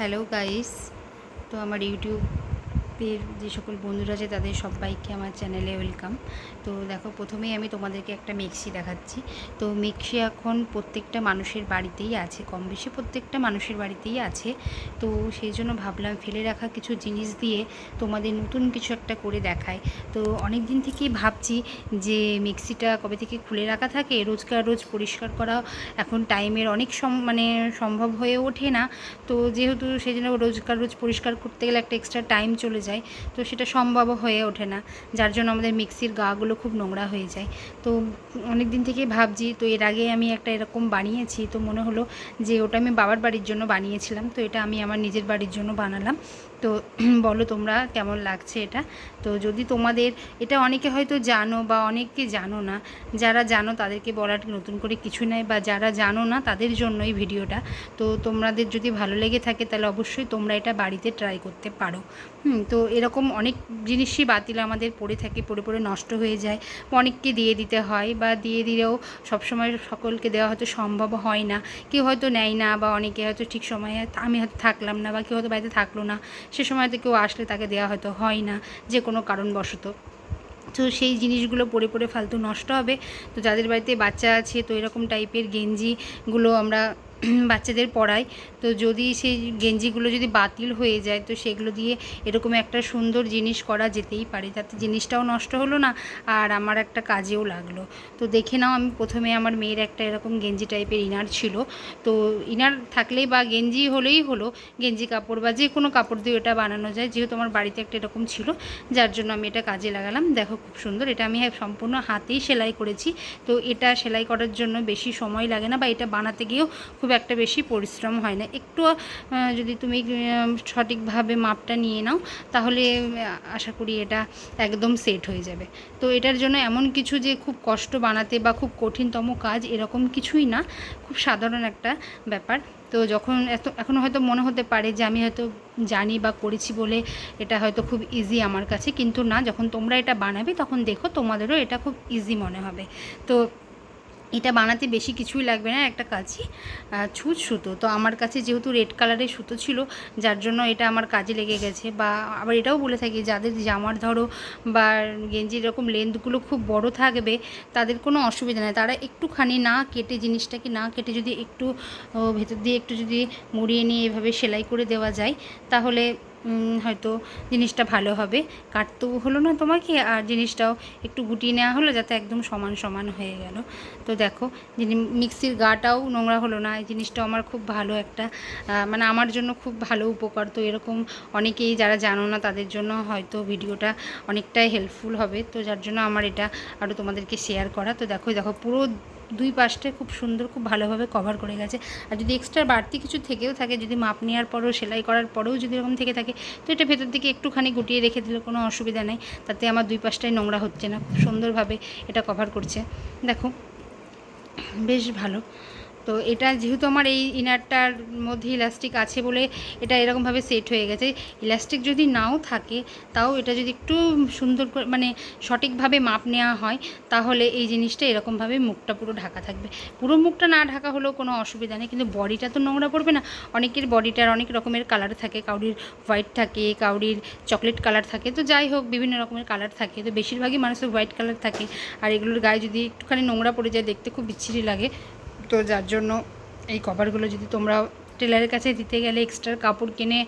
Hello guys তো আমার ইউটিউবের যে সকল বন্ধুরা আছে, তাদের সবাইকে আমার চ্যানেলে ওয়েলকাম। তো দেখো, প্রথমেই আমি তোমাদেরকে একটা মিক্সি দেখাচ্ছি। তো মিক্সি এখন প্রত্যেকটা মানুষের বাড়িতেই আছে, কম বেশি প্রত্যেকটা মানুষের বাড়িতেই আছে। তো সেই জন্য ভাবলাম ফেলে রাখা কিছু জিনিস দিয়ে তোমাদের নতুন কিছু একটা করে দেখায় তো অনেক দিন থেকেই ভাবছি যে মিক্সিটা কবে থেকে খুলে রাখা থাকে, রোজকার রোজ পরিষ্কার করা এখন টাইমের অনেক সম মানে সম্ভব হয়ে ওঠে না। তো যেহেতু সেই জন্য রোজকার রোজ পরিষ্কার করতে গেলে একটা এক্সট্রা টাইম চলে যায়। তো সেটা সম্ভব হয়ে ওঠে না। যার জন্য আমাদের মিক্সির গাগুলো খুব নোংরা হয়ে যায়। তো অনেক দিন থেকেই ভাবছি, তো এর আগে আমি একটা এরকম বানিয়েছি, তো মনে হলো যে ওটা আমি বাবার বাড়ির জন্য বানিয়েছিলাম, তো এটা আমি আমার নিজের বাড়ির জন্য বানালাম। তো বলো তোমরা কেমন লাগছে এটা? তো যদি তোমাদের, এটা অনেকে হয়তো জানো বা অনেকে জানো না, যারা জানো তাদেরকে বলার নতুন করে কিছু নাই বা যারা জানো না তাদের জন্য এই ভিডিওটা। তো তোমাদের যদি ভালো লেগে থাকে তাহলে অবশ্যই তোমরা এটা বাড়িতে ট্রাই করতে পারো। হুম, তো এরকম অনেক জিনিসই বাতিল আমাদের পড়ে থাকে, পড়ে পড়ে নষ্ট হয়ে যায়। অনেককে দিয়ে দিতে হয় বা দিয়ে দিলেও সবসময় সকলকে দেওয়া হয়তো সম্ভব হয় না। কেউ হয়তো নেয় না বা অনেকে হয়তো ঠিক সময়ে আমি হয়তো থাকলাম না বা কেউ হয়তো বাড়িতে থাকল না। সে সময়তে কেউ আসলে তাকে দেওয়া হয়তো হয় না, যে কোনো কারণবশত। তো সেই জিনিসগুলো পরে পরে ফালতু নষ্ট হবে। তো যাদের বাড়িতে বাচ্চা আছে, তো এরকম টাইপের গেঞ্জিগুলো আমরা বাচ্চাদের পড়াই তো যদি সেই গেঞ্জিগুলো যদি বাতিল হয়ে যায়, তো সেগুলো দিয়ে এরকম একটা সুন্দর জিনিস করা যেতেই পারে। যাতে জিনিসটাও নষ্ট হলো না, আর আমার একটা কাজেও লাগল। তো দেখে নাও, আমি প্রথমে আমার মেয়ের একটা এরকম গেঞ্জি টাইপের ইনার ছিল। তো ইনার থাকলেই বা গেঞ্জি হলেই হলো, গেঞ্জি কাপড় বা যে কোনো কাপড় দিয়ে এটা বানানো যায়। যেহেতু আমার বাড়িতে একটা এরকম ছিল, যার জন্য আমি এটা কাজে লাগালাম। দেখো খুব সুন্দর, এটা আমি সম্পূর্ণ হাতেই সেলাই করেছি। তো এটা সেলাই করার জন্য বেশি সময় লাগে না, বা এটা বানাতে গিয়েও খুব একটা বেশি পরিশ্রম হয় না। একটু যদি তুমি সঠিকভাবে মাপটা নিয়ে নাও, তাহলে আশা করি এটা একদম সেট হয়ে যাবে। তো এটার জন্য এমন কিছু যে খুব কষ্ট বানাতে বা খুব কঠিনতম কাজ এরকম কিছুই না, খুব সাধারণ একটা ব্যাপার। তো যখন এত, এখন হয়তো মনে হতে পারে যে আমি হয়তো জানি বা করেছি বলে এটা হয়তো খুব ইজি আমার কাছে, কিন্তু না, যখন তোমরা এটা বানাবে, তখন দেখো তোমাদেরও এটা খুব ইজি মনে হবে। তো এটা বানাতে বেশি কিছুই লাগবে না, একটা কাছি ছুঁচ সুতো। তো আমার কাছে যেহেতু রেড কালারের সুতো ছিল, যার জন্য এটা আমার কাজে লেগে গেছে। বা আবার এটাও বলে থাকি, যাদের জামার ধরো বা গেঞ্জির এরকম লেন্থগুলো খুব বড় থাকবে, তাদের কোনো অসুবিধা নেই। তারা একটুখানি না কেটে জিনিসটাকে না কেটে যদি একটু ভেতর দিয়ে একটু যদি মুড়িয়ে নিয়ে এভাবে সেলাই করে দেওয়া যায়, তাহলে হয়তো জিনিসটা ভালো হবে। কাটতেও হলো না তোমাকে আর জিনিসটাও একটু গুটিয়ে নেওয়া হলো যাতে একদম সমান সমান হয়ে গেল। তো দেখো, যিনি মিক্সির গাটাও নোংরা হলো না, এই জিনিসটাও আমার খুব ভালো একটা মানে আমার জন্য খুব ভালো উপকার। তো এরকম অনেকেই যারা জানো না, তাদের জন্য হয়তো ভিডিওটা অনেকটাই হেল্পফুল হবে। তো যার জন্য আমার এটা আরও তোমাদেরকে শেয়ার করা। তো দেখো দেখো পুরো দুই পাশটা খুব সুন্দর, খুব ভালোভাবে কভার করে গেছে। আর যদি এক্সট্রা বাড়তি কিছু থেকেও থাকে, যদি মাপ নেওয়ার পরেও, সেলাই করার পরেও যদি এরকম থেকে থাকে, তো এটা ভেতর দিকে একটুখানি গুটিয়ে রেখে দিলে কোনো অসুবিধা নেই। তাতে আমার দুই পাশটাই নোংরা হচ্ছে না। খুব সুন্দরভাবে এটা কভার করছে। দেখো, বেশ ভালো। তো এটা যেহেতু আমার এই ইনারটার মধ্যে ইলাস্টিক আছে বলে এটা এরকমভাবে সেট হয়ে গেছে। ইলাস্টিক যদি নাও থাকে, তাও এটা যদি একটু সুন্দর করে মানে সঠিকভাবে মাপ নেওয়া হয়, তাহলে এই জিনিসটা এরকমভাবে মুখটা পুরো ঢাকা থাকবে। পুরো মুখটা না ঢাকা হলেও কোনো অসুবিধা নেই, কিন্তু বডিটা তো নোংরা পড়বে না। অনেকের বডিটার অনেক রকমের কালার থাকে, কাউরির হোয়াইট থাকে, কাউরির চকলেট কালার থাকে, তো যাই হোক, বিভিন্ন রকমের কালার থাকে। তো বেশিরভাগই মানুষের হোয়াইট কালার থাকে, আর এগুলোর গায়ে যদি একটুখানি নোংরা পড়ে যায়, দেখতে খুব বিচ্ছিরি লাগে। তো যার জন্য এই কভারগুলো যদি তোমরা টেলারের কাছে দিতে গেলে এক্সট্রা কাপড় কিনে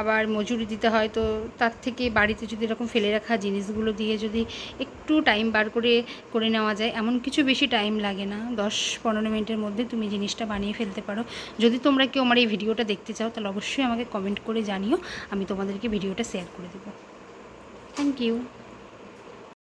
আবার মজুরি দিতে হয়, তো তার থেকে বাড়িতে যদি এরকম ফেলে রাখা জিনিসগুলো দিয়ে যদি একটু টাইম বার করে করে নেওয়া যায়, এমন কিছু বেশি টাইম লাগে না। দশ পনেরো মিনিটের মধ্যে তুমি জিনিসটা বানিয়ে ফেলতে পারো। যদি তোমরা কেউ আমার এই ভিডিওটা দেখতে চাও, তাহলে অবশ্যই আমাকে কমেন্ট করে জানিও, আমি তোমাদেরকে ভিডিওটা শেয়ার করে দেবো। Thank you